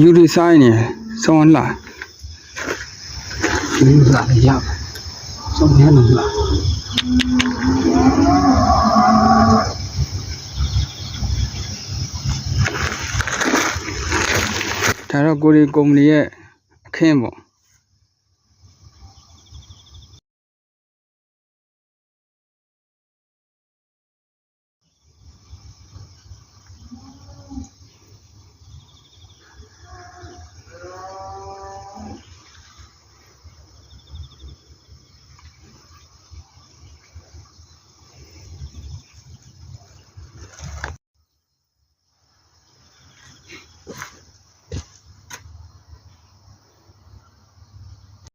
ယူရီဆိုင်နေစောင်းလာဒီဥစ္စာလည်းရပါဆုံးနေလို့လားဒါတော့ကိုရီကုမ္ပဏီရဲ့အခင်းပေါ့